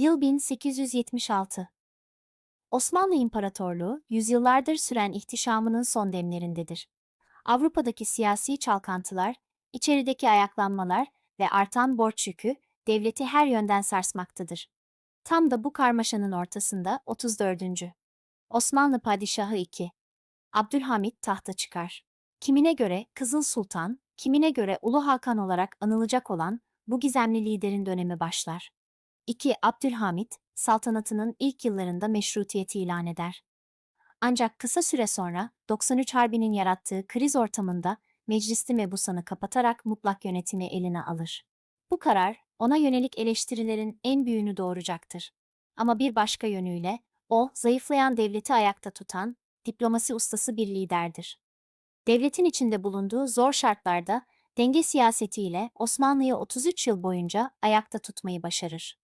Yıl 1876. Osmanlı İmparatorluğu, yüzyıllardır süren ihtişamının son demlerindedir. Avrupa'daki siyasi çalkantılar, içerideki ayaklanmalar ve artan borç yükü devleti her yönden sarsmaktadır. Tam da bu karmaşanın ortasında 34. Osmanlı Padişahı II. Abdülhamit tahta çıkar. Kimine göre Kızıl Sultan, kimine göre Ulu Hakan olarak anılacak olan bu gizemli liderin dönemi başlar. 2. Abdülhamit, saltanatının ilk yıllarında meşrutiyeti ilan eder. Ancak kısa süre sonra 93 Harbi'nin yarattığı kriz ortamında meclisli mebusanı kapatarak mutlak yönetimi eline alır. Bu karar ona yönelik eleştirilerin en büyüğünü doğuracaktır. Ama bir başka yönüyle o zayıflayan devleti ayakta tutan diplomasi ustası bir liderdir. Devletin içinde bulunduğu zor şartlarda denge siyasetiyle Osmanlı'yı 33 yıl boyunca ayakta tutmayı başarır.